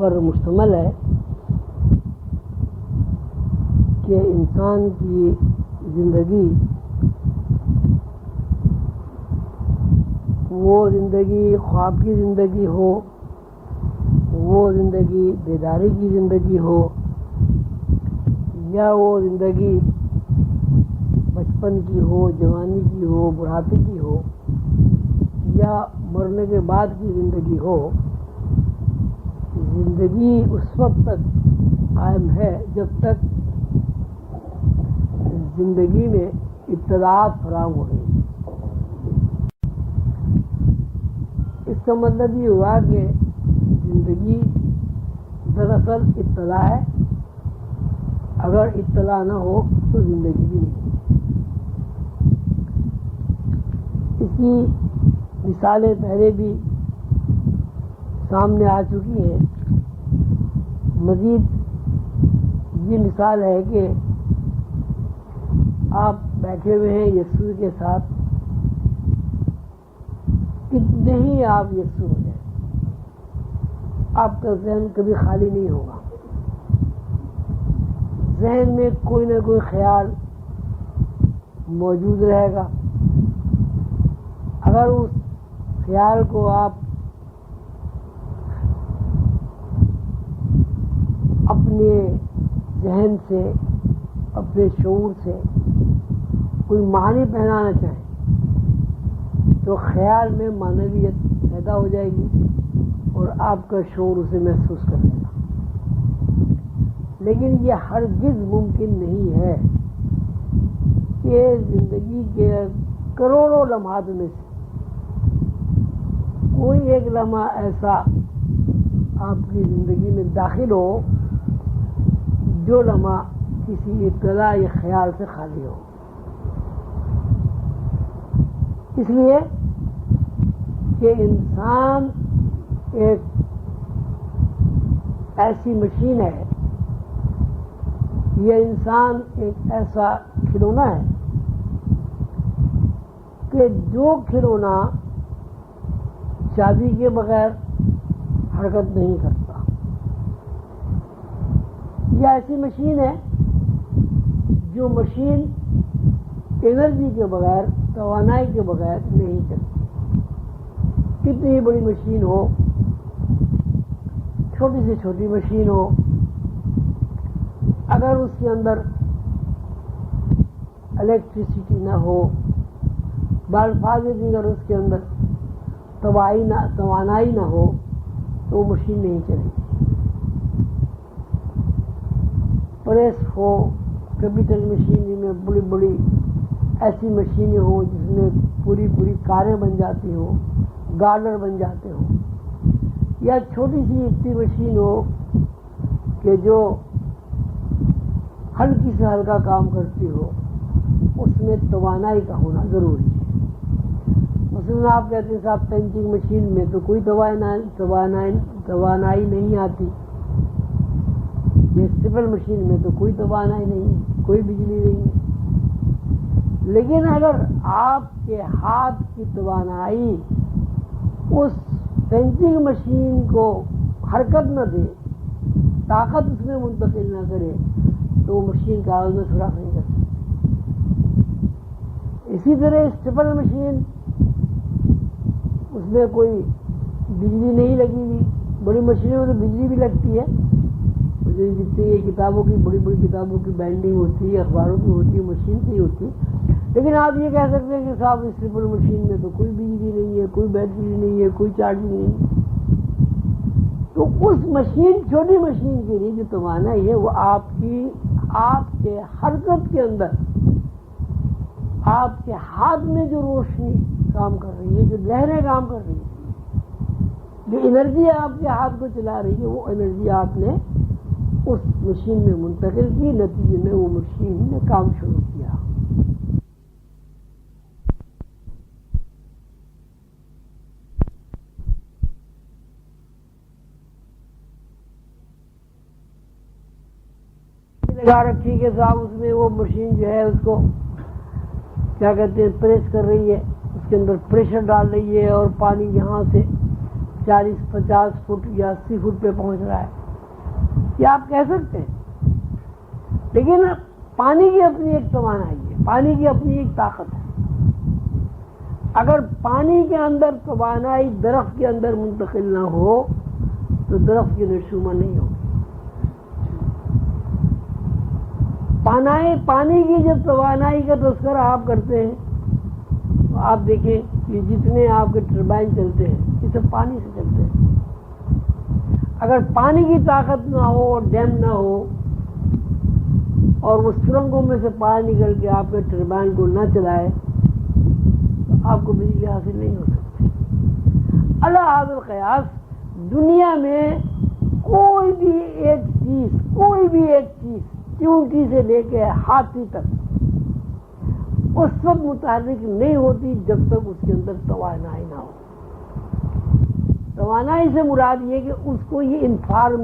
پر مشتمل ہے کہ انسان کی زندگی وہ زندگی خواب کی زندگی ہو، وہ زندگی بیداری کی زندگی ہو، یا وہ زندگی بچپن کی ہو، جوانی کی ہو، بڑھاپے کی ہو، یا مرنے کے بعد کی زندگی ہو۔ زندگی اس وقت تک قائم ہے جب تک زندگی میں اطلاعات فراہم ہو رہی اس کا مطلب یہ ہوا کہ زندگی دراصل اطلاع ہے۔ اگر اطلاع نہ ہو تو زندگی بھی نہیں۔ اس کی مثالیں پہلے بھی سامنے آ چکی ہیں۔ مزید یہ مثال ہے کہ آپ بیٹھے ہوئے ہیں یسو کے ساتھ۔ کتنے ہی آپ یسو ہو جائیں، آپ کا ذہن کبھی خالی نہیں ہوگا۔ ذہن میں کوئی نہ کوئی خیال موجود رہے گا۔ اگر اس خیال کو آپ اپنے ذہن سے، اپنے شعور سے کوئی معنی پہنانا چاہیں تو خیال میں معنویت پیدا ہو جائے گی اور آپ کا شعور اسے محسوس کر لے گا۔ لیکن یہ ہرگز ممکن نہیں ہے کہ زندگی کے کروڑوں لمحات میں سے کوئی ایک لمحہ ایسا آپ کی زندگی میں داخل ہو جو لمحہ کسی اطلاع یا خیال سے خالی ہو۔ اس لیے کہ انسان ایک ایسی مشین ہے، یہ انسان ایک ایسا کھلونا ہے کہ جو کھلونا چابی کے بغیر حرکت نہیں کرتا۔ یہ ایسی مشین ہے جو مشین انرجی کے بغیر، توانائی کے بغیر نہیں چلتی۔ کتنی بڑی مشین ہو، چھوٹی سے چھوٹی مشین ہو، اگر اس کے اندر الیکٹریسٹی نہ ہو، بالفاظ اگر اس کے اندر توانائی نہ ہو، تو وہ مشین نہیں چلے گی پریس ہو، کیپیٹل مشینری میں بڑی بڑی ایسی مشینیں ہوں جس میں پوری پوری کاریں بن جاتی ہوں گارڈر بن جاتے ہوں یا چھوٹی سی اتنی مشین ہو کہ جو ہلکی سے ہلکا کام کرتی ہو، اس میں توانائی کا ہونا ضروری ہے۔ مثلاً آپ کہتے ہیں صاحب، پینٹنگ مشین میں تو کوئی توانائی نہیں آتی۔ یہ مشین میں تو کوئی توانائی نہیں ہے، کوئی بجلی نہیں ہے۔ لیکن اگر آپ کے ہاتھ کی توانائی اس پینٹنگ مشین کو حرکت نہ دے، طاقت اس میں منتقل نہ کرے، تو وہ مشین کاغذ میں تھوڑا نہیں کر سکتی اسی طرح اسٹیپل مشین، اس میں کوئی بجلی نہیں لگی ہوئی۔ بڑی مشینوں میں تو بجلی بھی لگتی ہے۔ جتنی یہ کتابوں کی، بڑی بڑی کتابوں کی بینڈنگ ہوتی ہے اخباروں کی ہوتی ہے مشین سے ہی ہوتی ہے لیکن آپ یہ کہہ سکتے ہیں کہ صاحب اس ٹریپل مشین میں تو کوئی بجلی نہیں ہے، کوئی بیٹری نہیں ہے، کوئی چارجنگ نہیں ہے۔ تو اس مشین چھوٹی مشین کے لیے جو توانائی ہے، وہ آپ کی، آپ کے حرکت کے اندر، آپ کے ہاتھ میں جو روشنی کام کر رہی ہے، جو لہریں کام کر رہی ہیں، جو انرجی آپ کے ہاتھ کو چلا رہی ہے، وہ انرجی آپ نے اس مشین میں منتقل کی، نتیجے میں وہ مشین نے کام شروع کیا۔ لگا رکھی کہ صاحب، اس میں وہ مشین جو ہے، اس کو کیا کہتے ہیں، پریس کر رہی ہے۔ اس کے اندر پریشر ڈال رہی ہے اور پانی یہاں سے چالیس پچاس فٹ یا اسی فٹ پہ پہنچ رہا ہے۔ یہ آپ کہہ سکتے ہیں۔ لیکن پانی کی اپنی ایک توانائی ہے، پانی کی اپنی ایک طاقت ہے۔ اگر پانی کے اندر توانائی درخت کے اندر منتقل نہ ہو، تو درخت کی نشوما نہیں ہوگی۔ پانی کی جب توانائی کا تذکرہ آپ کرتے ہیں، تو آپ دیکھیں کہ جتنے آپ کے ٹربائن چلتے ہیں، یہ سب پانی سے چلتے ہیں۔ اگر پانی کی طاقت نہ ہو اور ڈیم نہ ہو اور وہ سرنگوں میں سے پانی نکل کے آپ کے ٹربائن کو نہ چلائے، تو آپ کو بجلی حاصل نہیں ہو سکتی۔ اللہ حاضر قیاس دنیا میں کوئی بھی ایک چیز، کوئی بھی ایک چیز چونٹی سے لے کے ہاتھی تک اس وقت متحرک نہیں ہوتی جب تک اس کے اندر توانائی نہ ہو۔ روانہ سے مراد یہ کہ اس کو یہ انفارم